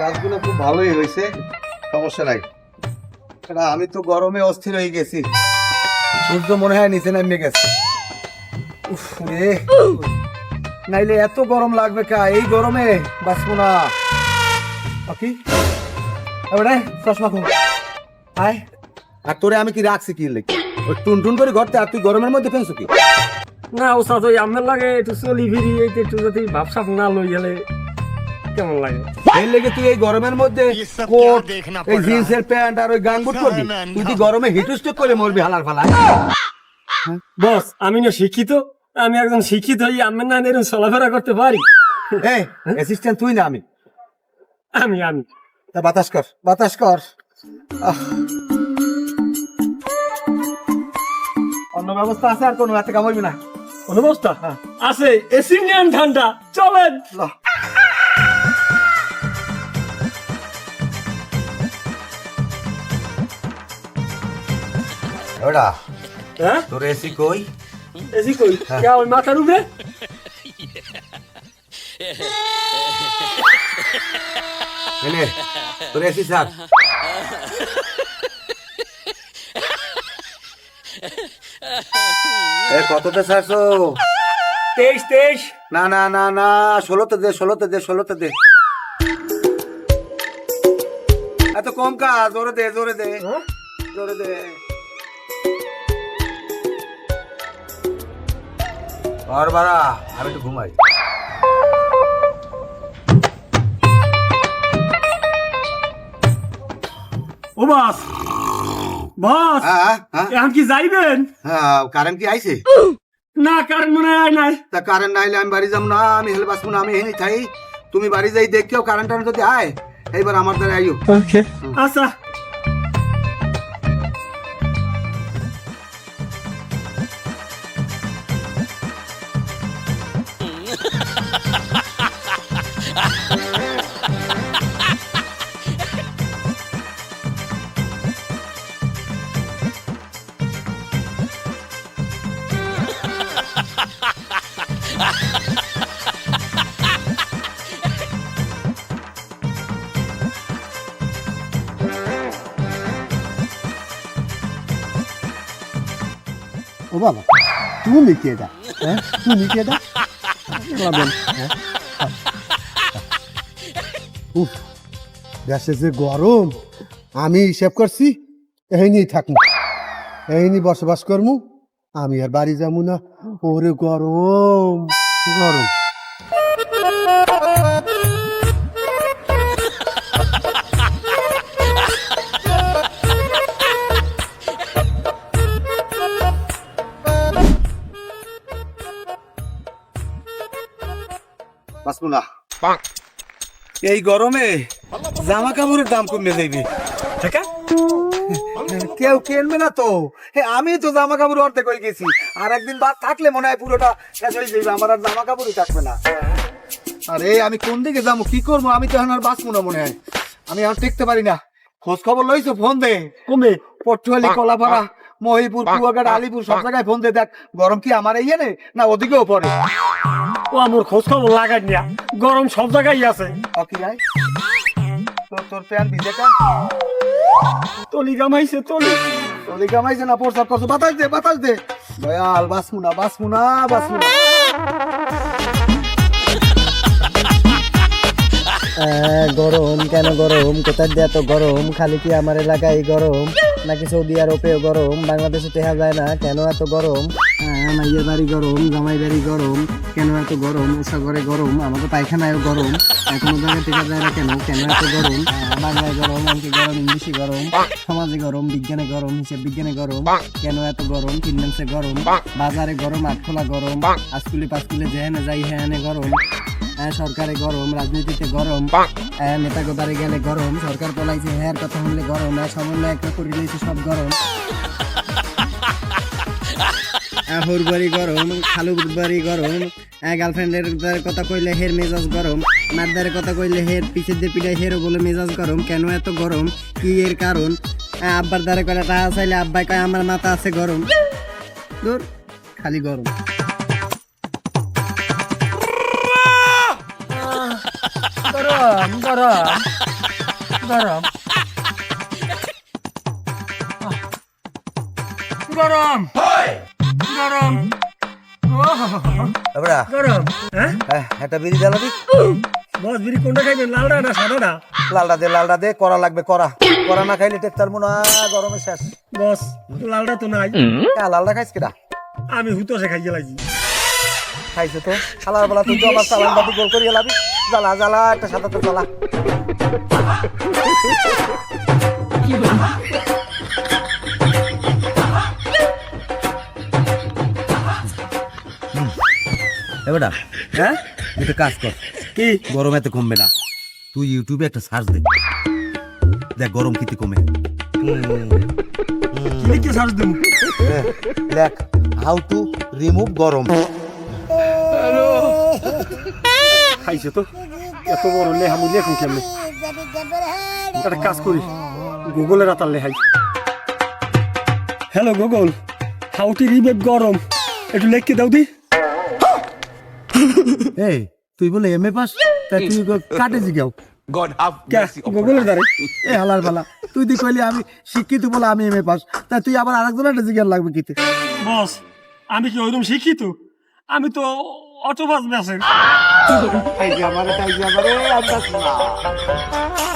গাছগুলো খুব ভালোই হয়েছে, সমস্যা নাই। আমি তো গরমে অস্থির হয়ে গেছি। সূর্য মনে হয় নিচে নামে গেছে। উফ রে। নাইলে এত গরম লাগবে কা, এই গরমে বাঁচবো না। কি? এবারে চশমা খুব আয়। আর তোরে আমি কি রাখছি কি লেগে? ওই টুন টুন করে ঘরতে, আর তুই গরমের মধ্যে ফেলছো কি? না, ওস্তাদ, ওই আমার লাগে একটু চলি ফিরি একটু যদি ভাবসাব না লই গেলে। কেমন লাগে? এর লেগে তুই এই গরমের মধ্যে এই জিন্সের প্যান্ট আর ওই করবি তুই গরমে করে মরবি হালার ফালা? হ্যাঁ, বস আমি না শিক্ষিত। আমি একজন শিক্ষিত হই আমি না এরকম চলাফেরা করতে পারি। এই অ্যাসিস্ট্যান্ট তুই না আমি। আমি আমি। তা বাতাস কর বাতাস কর। অন্য ব্যবস্থা আছে আর কোনো? রাতে কামড়বি না। কোনো ব্যবস্থা? হ্যাঁ। আছে এসি নিয়ে ঠান্ডা চলেন। ওটা হ্যাঁ? তোর এসি কই? এসি কই? কে ওই মাথার উপরে? এনে তোর এসি স্যার এ কততে ছাড়ছো? তেইশ তেইশ। না না না না ষোলোতে দে ষোলোতে দে ষোলোতে দে। এত কম কাজ জোরে দে জোরে দে। জোরে দে। আর বাড়া আমি একটু ঘুমাই। ও বাস। বাস হ্যাঁ হ্যাঁ এখন কি যাইবেন? হ্যাঁ কারেন্ট কি আইছে? না কারণ মনে হয় নাই। তা কারেন্ট নাইলে আমি বাড়ি যাব না আমি হেলে বাঁচবো না আমি এনে থাই। তুমি বাড়ি যাই দেখেও কারেন্ট টারেন্ট যদি আয় এইবার আমার দ্বারা আইও। আচ্ছা। বাবা তুমি কে দা হ্যাঁ তুমি কে দা উফ দেশে যে গরম আমি হিসাব করছি এই নিয়ে থাকব এই নিয়ে বসবাস করমু আমি আর বাড়ি যাব না ওরে গরম গরম বাঁচবো না। এই গরমে জামা কাপড়ের দাম কমে যাইবে কেউ কিনবে না তো। আমি তো জামা কাপড় অর্ধেক হয়ে গেছি। আর একদিন বাদ থাকলে মনে হয় পুরোটা শেষ হয়ে যাবে। আমার আর জামা কাপড়ই থাকবে না। আরে আমি কোন দিকে যাব? কি করব? আমি তো এখন আর বাঁচবো না মনে হয়। আমি আর টিকতে পারি না। খোঁজ খবর লইছো? ফোন দে। কমে পটুয়ালি কলাপাড়া মহিপুর কুয়াঘাট আলিপুর সব জায়গায় ফোন দে। দেখ গরম কি আমার এই নে না ওদিকেও পড়ে। ও আমার খোঁজ খবর লাগাই নিয়া। গরম সব জায়গায় আছে। অকি ভাই তোর তোর প্যান ভিজেটা? তলি গামাইছে তলি। তোর কামাইছে না প্রসাব করছ। বাতাস দে বাতাস দে। দয়াল বাসমু না বাসমু না বাসমু না আহ, গরম কেন গরম? কোথায় দিয়ে এত গরম? খালি কি আমার এলাকায় গরম? নাকি সৌদি আরবেও গরম? বাংলাদেশে দেখা যায় না। কেন এত গরম? আহ, মাইয়ের বাড়ি গরম জামাই বাড়ি গরম। কেন এত গরম? সাগরে গরম আমাদের পায়খানায়ও গরম। কোনো জায়গায় টেকা যায় না কেন? কেন এত গরম? আহ, বাংলায় গরম অঙ্কে গরম ইংলিশে গরম সমাজে গরম বিজ্ঞানে গরম হিসেব বিজ্ঞানে গরম। কেন এত গরম? ফিনল্যান্ডসে গরম বাজারে গরম আটখোলা গরম আস্কুলে পাস্কুলে যেহানে যাই হ্যানে গরম। হ্যাঁ সরকারে গরম রাজনীতিতে গরম। নেতা গোদারে গেলে গরম। সরকার পলাইছে হ্যাঁ কথা শুনলে গরম। হ্যাঁ সমন্বয় একটা করে নিয়েছে সব গরম। বাড়ি গরম খালুর বাড়ি গরম গার্লফ্রেন্ডের কথা কইলে হের মেজাজ গরম। মারদারের কথা কইলে হের পিছের দিয়ে পিঠাই হেরও বলে মেজাজ গরম। কেন এত গরম? কি এর কারণ? আব্বার দ্বারে কয়টা টাকা চাইলে আব্বাই কয় আমার মাথা আছে গরম। দূর খালি গরম। গরম গরম গরম। গরম গরম। ওহ, গরম হ্যাঁ একটা বিড়ি জ্বালাবি বস বিড়ি কোনটা খাইবেন লালটা না সাদাটা দে দে করা লাগবে করা করা না খাইলে টেকতার মনে গরমে শেষ। বস লালটা তো নাই। আমি হুতোসে খাইয়ে লাগি খাইছে তো? খালার বেলা তুই তো আবার চালান বাতি গোল করিয়ে লাবি। জ্বালা জ্বালা একটা তো জ্বালা। এবারটা হ্যাঁ? একটা কাজ কর। কি? গরম এত কমবে না। তুই ইউটিউবে একটা সার্চ দে। দেখ গরম কিতে কমে। কি লিখতে সার্চ দেবো? দেখ হাউ টু রিমুভ গরম। খাইছে তো। এত বড় লেহা মুই লেখুন কেমনে? একটা কাজ করি। গুগলে রাতার লেহাই। হ্যালো গুগল হাউটি রিবেক গরম। একটু লেখকে দাও দি। এই তুই বলে এম এ পাস তাই তুই কাটে জিগাও। কে? গুগলের দ্বারে? এ হালার পালা তুই দি কইলি আমি শিক্ষিত বলে আমি এম এ পাস তাই তুই আবার আরেকজনের জিজ্ঞাসা লাগবে কিতে? বস আমি কি ওইরকম শিক্ষিত? আমি তো অটো বাস যে আমারে তাই আমারে আন্দাজ না।